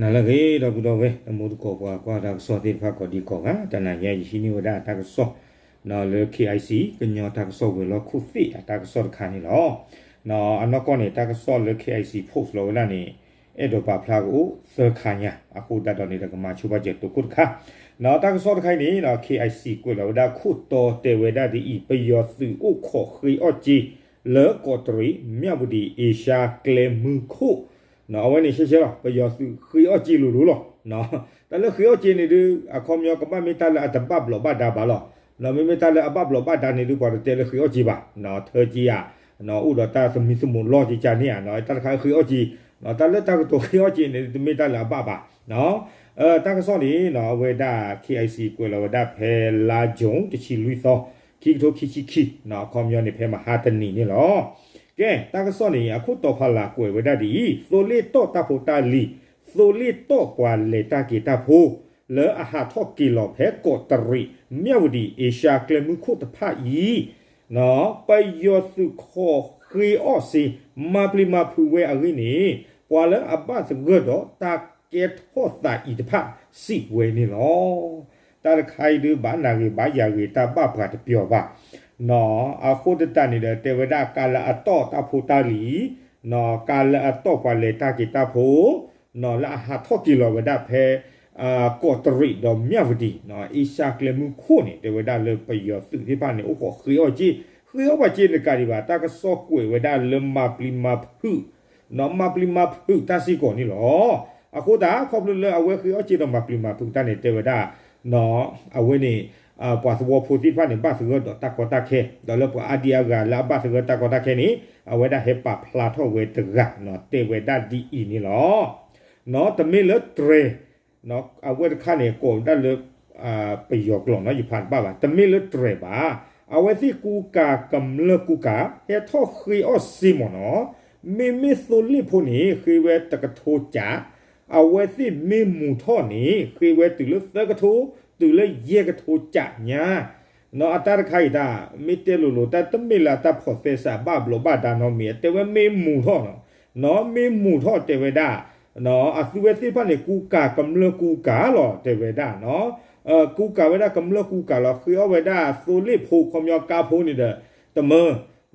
နာလကေတော့ဘူးတော့ပဲအမှုကောကွာကွာဒါစောတိဖတ်ကောဒီကောကတနရဲ့ရှိနေဝဒတာကစောနော်လေ KIC ကညောတာကစောဝေလောခုဖိတာကစောခါနေလောနော်အနောကောနေတာကစောလေ KIC post လောလာနေအဲ့တော့ပါဖလာကိုသခါညာအခုတတ်တော်နေတဲ့ကမချူပါကျတုကုတ်ခါနော်တာကစောခိုင်နေနော် KIC ကိုလောဒါခုတော်တေဝဒဒီပယောစုဥခောခရီအော့ဂျီလေကောတရီမြတ်ဗဒီအေရှာကလေမူခု နော်အဝဲနေရှေ့ရှေ့ပယောစုခရီအော့ဂျီလိုလိုလောနော်တလည်းခရီအော့ဂျီနေဒီအခေါမြောကပမေတလာအတပပလောဘဒါဘာလောနော်မေမေတလာအပပလောဘဒါနေဒီပေါ်တယ်လေခရီအော့ဂျီပါနော်သကြီးอ่ะနော်ဥဒတာစမီစမွန်လောဂျီချာနေอ่ะနော်တခါခရီအော့ဂျီနော်တလည်းတကတော့ခရီအော့ဂျီနေဒီမေတလာပပါနော်အဲတကစောနေနော်ဝေဒ KIC ကိုလဝဒဖဲလာဂျုံတချီလူသောခိတိုခိချိခိနော်ကွန်မြူနတီဖဲမဟာတနီနေလော ကဲတကစောနေအခုတော့ဖလာကိုဝေဒဒီသိုလီတော့တဖို့တာလီသိုလီတော့ကွာလေတာကီတာဖိုလေအဟာထော့ကီလောဖဲကိုတရီမြဝဒီအေရှာကလမှုခုတဖာဤနော်ပယောစုခောခရီအော့စီမပလီမဖူဝဲအရင်းနေပွာလအဘတ်ဂတ်တော့တာကက်ဟောတာဤတဖာစီဝဲနေလောတာခိုင်ဒီဘာနာကြီးဘာယာကြီးတာပပကတပြောပါ နော်အခုတတနေတဲ့တေဝဒကာလအတော့တဖူတာလီနော်ကာလအတော့ပါလေတာကီတာဖိုနော်လာဟာထော့ကီလောဝဒဖဲအာကောတရီတော့မြဝဒီနော်အီရှာကလမှုခုနေတေဝဒလေပယောသူဒီပါနေဥကိုခရီယောကြီးခရီယောပါကြီးနေကာဒီပါတာကစောကွေဝဒလမပလီမဖုနော်မပလီမဖုတာစီကိုနီလောအခုဒါခေါပလလအဝဲခရီယောကြီးတော့မပလီမဖုတာနေတေဝဒနော်အဝဲနေ အာပွာစဘောဖူတိဖာနေဘတ်စဂတ်တကောတခဲဒေါ်လပအာဒီယာဂလာဘတ်စဂတ်တကောတခဲနီအဝဲဒါဟေပဖလာထောဝဲတဂနော်တေဝဒဒီအီနီလောနော်တမေလထရေနော်အဝဲခါနေကိုဒါလအာပယောကလောနော်ယဖန်ပါပါတမေလထရေပါအဝဲစီကူကာကမ်လကူကာဟေထောခရီအောစီမနော်မေမေဆိုလီဖိုနီခေဝဲတကထိုချာအဝဲစီမေမူထောနီခေဝဲတူလသကထို တူလေရေကထိုကြညာနော်အတရခိုင်တာမိတဲလိုလိုတတ်တမေလာတဖော်ဖက်ဆာဘဘလိုဘဒါနော်မီတဲဝဲမေမူထောနော်နော်မေမူထောတဲဝဲဒါနော်အသုဝဲတိဖာနေကူကာကမ္လကူကာလောတဲဝဲဒါနော်အကူကာဝဲဒါကမ္လကူကာလောခေဝဲဒါဆိုလိဖိုခမျောကာဖိုးနေတဲ့တမ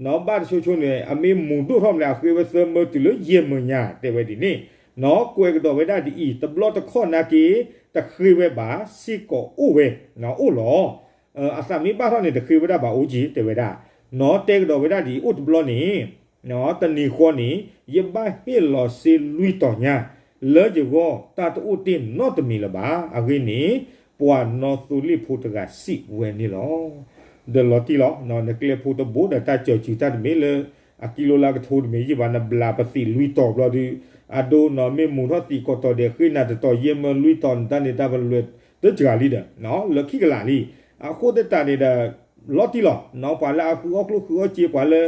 နော်ဘာချိုချိုနေအမေမူတို့ထောမလာခေဝဲစမတူလို့ယေမညာတဲဝဲဒီနေနော်ကွယ်ကတော့ဝဲဒါဒီဤတဘလတ်ခေါနာကီ တခေဝဲပါစီကိုဥဝဲနော်ဥလောအစမီပါထောနေတခေဝဲဒါပါဦးကြီးတေဝဲဒါနော်တဲကတော့ဝဲဒါဒီဥတဘလနေနော်တနီခေါနေယဘဟေလောစီလူတော်ညာလဲကြကိုတာတူတင်နော်တမီလပါအဂိနေပွာနော်သူလိဖုတကစီဝဲနေလောဒလတီလောနော်နကလေဖုတဘူဒတာချေချီတတ်မေလေ အကီလိုလာကထိုးမေယဘာနဘလာပစီလူတော်ဘလဒီအဒိုနော်မေမူတော့တီကိုတော်တဲ့ခိနာတော်ယေမလူတန်တန်နေတာဘလွတ်တကြလီဒနော်လခိကလာလီအခုတတနေတာလော်တီလောနော်ပါလာအခုအခုခုအချေပါလေ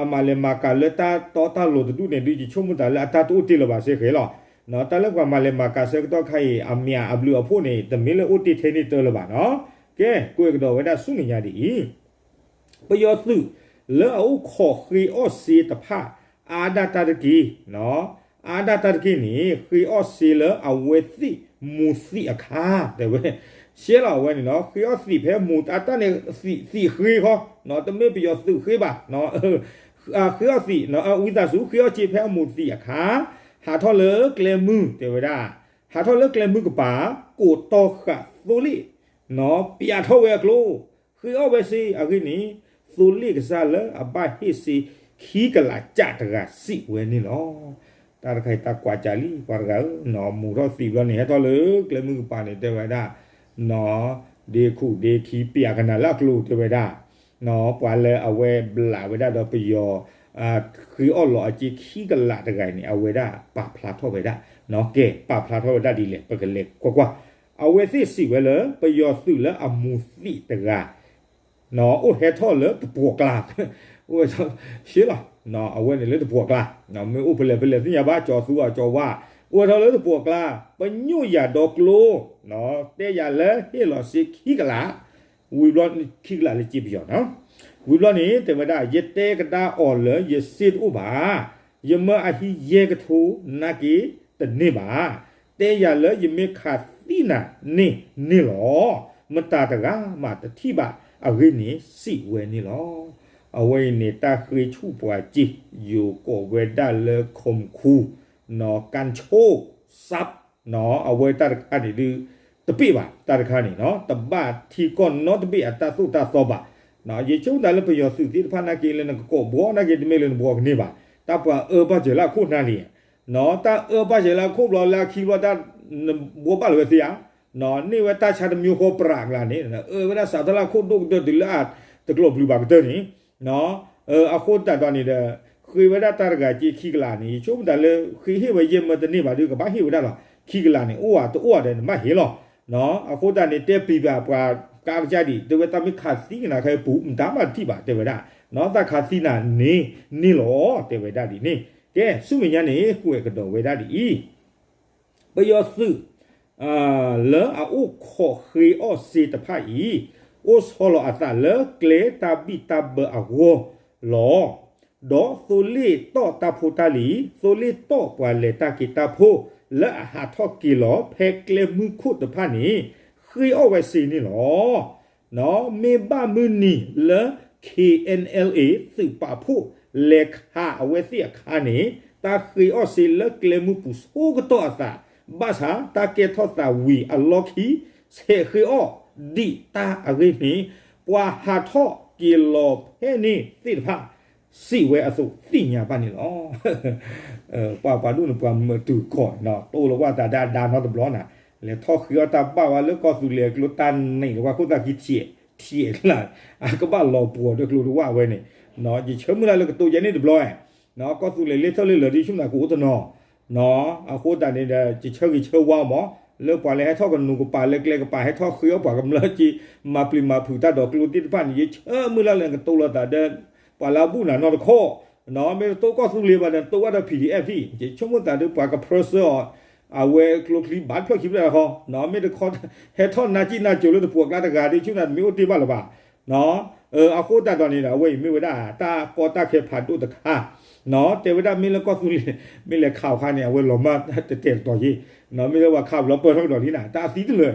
အမလေမကလတာတော်တာလို့တူနေဒီချုံမတလာတာတူတီလပါစေခဲလောနော်တလည်းကမလေမကဆက်တော့ခိုင်အမြအဘလူအဖို့နေတမင်းလေဥတီထဲနေတော်လပါနော်ကဲကိုယ်ကတော့ဝဒဆုနေရဒီပယောသူ လောခေါ်ခရီအောစီတဖအာဒတာတကီနော်အာဒတာကိနီခရီအော့စီလအဝဲစီမူစီအခါတဲ့ဝဲရှဲလာဝဲနော်ခရီအော့စီဖဲမူတာတနေစီစီခရီခေါနော်တမေပြယောစုခရီပါနော်အာခရီအော့စီနော်အဝိဒါစုခရီအော့ချေဖဲမူစီအခါဟာထောလေကလေမူတဲ့ဝဲဒါဟာထောလေကလေမူကပါကိုတော့ခသိုလီနော်ပြထောဝဲကလိုခရီအော့ဝဲစီအကိနီ သိုလီကစားလအဘဟိစီခီကလာကြတကစီဝဲနေလောတာခိုင်တာကွာကြလီပါရကနော်မူတော့စီဘလနေဟတော့လေကလမှုပါနေတဲ့ဝဒါနော်ဒေခုဒေခီပြကနာလကလူတဲ့ဝဒါနော်ပွာလေအဝဲဘလာဝဒါတော့ပယောအာခီအော်လောအချီခီကလာတကိုင်နေအဝဲဒါပါဖလာတော့ဝဒါနော်ကဲပါဖလာတော့ဝဒါဒီလေပကလေကွာကွာအဝဲစီစီဝဲလေပယောစုလေအမူစီတက နော်အိုဟဲထော်လေတပူကလာအိုရှေးလားနော်အဝဲနေလေတပူကလာနော်မေဥပလေပလေသိရပါကြော်စုอ่ะကြော်ဝါဥထော်လေတပူကလာပညွရတော့ကလိုနော်တဲ့ရလေဟေလောစိခိကလာဝီဘလော့ခိကလာလေကြည့်ပြောနော်ဝီဘလော့နေတေမဒယတေကတာအော်လေယစစ်ဥပါယမအဟိယေကထူနကီတနေပါတတဲရလေယမေခါတိနာနေနေလောမတာတကမတတိပါ အဝိနေစီဝဲနေလောအဝိနေတာခရီချုပွားကြီးယိုကိုဝဲဒါလေခုံခုနော်ကန်ချိုซับနော်အဝဲတာခါဒီဒီတပိပါတာခါနေနော်တပတ်ထီကောနော်တပိအတသုတသောပါနော်ရေချုံတယ်လပယောစုတိဖာနာကေလနကိုဘောနာကေတမေလနဘောကနေပါတပအဘကြလာခုနာလီနော်တာအဘကြလာခုဘလာခီဝတာဘောပါလဝစီယာနော်နေဝတာချာတမျိုးခေါ်ပရာကလာနေเออเวลาสาตละ နော်နေဝတာချာတမျိုးခေါ်ပရန်လာနေနော်အဲဝဒစာတလာခုတ်တုတ်တလာတကလဘလူဘာတဲ့နီနော်အခုတန်တော်နေတဲ့ခေဝဒတာရကကြီးခိကလာနေချုံတလည်းခိဟိဝယမတနေပါဒီကဘာဟိဝဒလာခိကလာနေအိုဝါတိုအိုဝါတဲ့မဟေလောနော်အခုတန်နေတဲ့ပြပါပွာကာကြဒီတဝတမိခါစီကနာခဲပူဒါမှတိပါတေဝဒနော်သခါစီနာနေနေလောတေဝဒဒီနေကဲစုမညာနေကိုယ့်ရဲ့ကတော်ဝေဒဒီပယောစု အာလောအုခောခေအောစေတဖာဤအိုဆောလောအတာလောကလေတာဘီတာဘအဝလောဒေါ်ဆိုလီတော့တာဖူတာလီဆိုလီတော့ပွာလေတာကီတာဖိုလာဟာထော့ကီလောဖက်ကလေမှုခုတဖာနီခေအောဝဲစီနီလောနော်မေဘမူနီလ KNLA စုပါဖို့လက်ခါအဝဲစီအခါနေတာခေအောစီလကလေမှုပူဆိုကတော့အတာ ဘာသာတာကေထောတာဝီအလော်ခီစေခေအောဒီတာအဂိမီပွာဟာထော့ကီလောဖဲနီတိဖာစီဝဲအစုတိညာပါနေလောအဲပွာပါလူနပွာမတူခေါ်နော်တိုလဝတာဒါဒါနော်တဘလောနာလေထော့ခီယတာပါဝါလကောသူလေကလူတန်နေလဝခုတာကီချီချီလာအကဘာလောပူဒကလူဝဝဲနေနော်ဒီချမလာလကတူယနေတဘလောနော်ကောသူလေလေထော်လေလဒီရှုနာကိုတနော် နော်အခုတန်နေတဲ့ချီချောကြီးချောဝါမောလေပါလေဟဲထောက်ကနူကပါလေကလေကပါဟဲထောက်ခရပါကမလချီမပလီမဖူတာတော့ကလူတိပန်ရေချအမလာလည်းကတောလာတာတဲ့ပါလာဘူးနာနော်ခေါနော်မေတော့ကောဆူလေးပါတဲ့တော့ရ PDF ချေချုံမတာတော့ပါက processor အဝဲကလုကလီဘတ်ဖက်ခိပလာဟောနော်မေတခေါ်ဟဲထောနာချီနာကျိုလို့တပူကလာတကာဒီချုနာမြို့တိပါလပါနော်အခုတတ်တော်နေတာဝိမေဝဒတာပေါ်တတ်ခေဖာတုတခါ နော်တေဝဒမီလကောသူလီမီလခေါခါနေဝဲလောမတတေတော်ကြီးနော်မီလဝခါလောပေါ်ထောက်တော်ဒီနာတာစီတလေ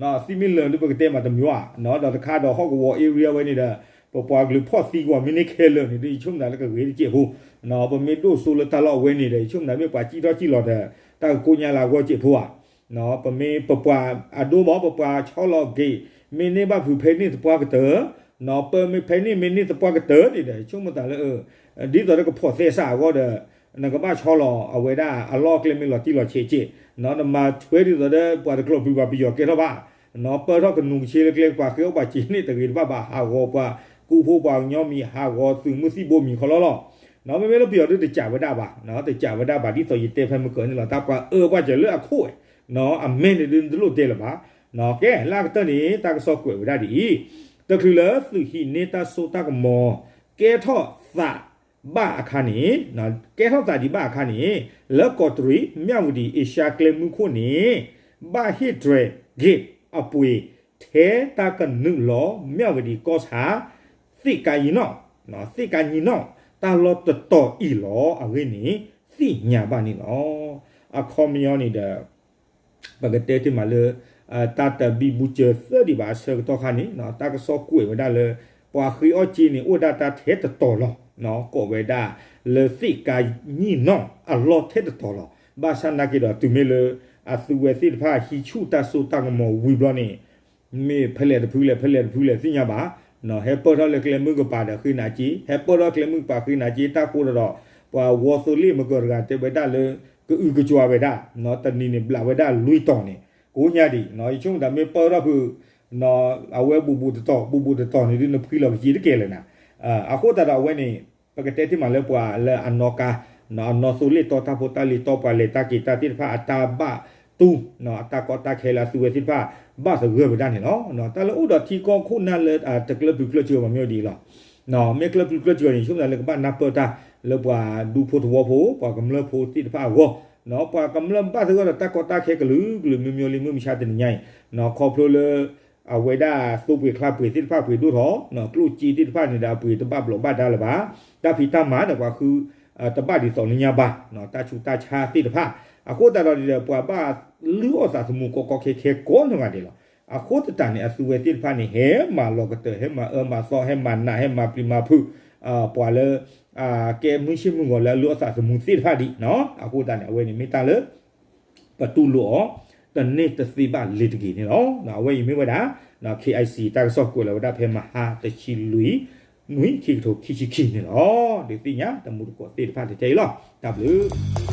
နော်စီမီလလူပကတေမတမျိုးอ่ะနော်တော့တခါတော့ဟော့ကဝ area ဝဲနေတာပပွားကလူဖော့စီကွာမီနိခဲလနေဒီချုံနာလကဝေးကြည့်ဘူးနော်ပမေတို့ဆိုလတလောက်ဝဲနေတယ်ချုံနာမေပွားကြည့်တော့ကြည့်လို့တဲ့တာကိုညာလာကိုကြည့်ဖို့อ่ะနော်ပမေပပွားအဒိုမောပပွား6လောက်ဂေးမင်းနေဘဖူဖေနေတပွားကတဲ့ နော်ပမီဖိုင်နီမီနီတပွားကတဒီလေချုံမတလေဒီတော့ကဖော်သေးစာကောတဲ့နကမချောလောအဝေဒအလောကလမီလောတီလောချေချေနော်နမထွေးဒီတော့ပွားကလောပြပါပြရကေတော့ပါနော်ပတော့ကနုံချေလေကလေပါကေပါချီနီတကေပါပါဟာကောပါကူဖို့ပါညောမီဟာကောသူမှုစီဘိုမီခလောလောနော်မေမေလို့ပြောတဲ့ကြဝဒပါနော်တကြဝဒပါဒီဆိုရတဲ့ဖက်မကနေလောတာပွားအောပွားကြလေအခိုးနော်အမင်းဒီလို့တဲ့လပါနော်ကဲလာကတနေတာကစော့ကွယ်ဝဒဒီ တကလသူဟိနေတာဆိုတာကမောကဲထော့သာဘာအခါနေနော်ကဲထောက်တာဒီဘာအခါနေလက်ကော်ထရီမြဝတီအေရှာကလမှုခုနေဘာဟစ်ဒရဂစ်အပွေထဲတာကနုလောမြဝတီကောစာသိကယီနောနော်သိကယီနောတာလောတတော်ဤလောအဝိနေသိညာပါနေလောအခေါမယောနေတဲ့ဘဂတေတိမလေ တာတဘီဘူချေသဒီဘာဆောတော့ခါနေနော်တာကဆောကွေဝဒါလေပွာခီအောချီနေဥဒတာထဲတတော်လောနော်ကိုဝေဒလေစိကာညိနော်အလောထဲတော်လောဘာသနာကိတော့သူမေလအသူဝေစိဖာဟီချူတဆူတကမောဝီဘလနေမေဖလေတဖူးလေဖလေတဖူးလေစညာပါနော်ဟေပေါ်တော့လေကလမှုကပါတဲ့ခိနာကြီးဟေပေါ်တော့ကလမှုပါခိနာကြီးတာကိုတော့ပွာဝဆူလီမကောရကတေဝဒါလေကူကကြွားဝေဒနော်တနီနေဘလာဝေဒလူတော်နေ ကိုညာဒီနော်ချုံဒါမေပေါ်တော့ဘူးနော်အဝဲဘူဘူတော်ဘူဘူတော်နေဒီနဖီလောကြီးတကယ်လေနာအခုတတော်ဝဲနေပကတဲ့တိမလဲပွာလဲအနောကာနော်နော်ဆိုလီတော့တာပိုတာလီတော့ပါလေတာကီတာတိဖာအတာဘတူနော်အတာကောတာခဲလာသူဝဲတိဖာဘာစရွေးဗဒန်နော်နော်တလဲဥဒတီကောခုနာလေတကလဘကလချေမမျိုးဒီလားနော်မေကလဘကလချေရင်ရှုံးတယ်ကဘာနာပတာလေပွာ ဒူဖို့တော့ဖို့ပွာကမလဖို့တိဖာဝနော်ပွာကမလဘာစကောတာကောတာခဲကလူကလူမျိုးမျိုးလေးမျိုးမရှာတဲ့ညိုင်နော်ခေါပလိုလေအဝေဒာစုပွေခလပွေတိဖာပွေဒူတော့နော်ကလူကြည်တိဖာနေတာပွေတပတ်ဘလဘဒါလပါတာဖီတမာတကွာคือတပတ်ဒီစော်လညာပါနော်တာချူတာချာတိတဖာအခုတတော်ဒီပွားပါလူအစာသမှုကိုကိုခေခေကိုနမဒီလောအခုတတန်နေအစုဝဲတိဖာနေဟဲမာလောကတဲ့ဟဲမာအမဆောဟဲမာနာဟဲမာပရီမာဖုအာပွာလေ အာကဲမရှိမှုကိုလည်းလူအစာသမှုတိဖာဒီနော်အခုတန်နေအဝဲနေမိတာလေပတူလောတနေ့တစီပါလေတကြီးနေနော်နော်အဝဲယမိဝဒါနော် KIC တာဆော့ကိုလည်းဝဒါဖဲမဟာတချီလူနွိခိထိုခိချိခိနေနော်ဒီတိညာတမှုကိုတေတဖာတေတေလော W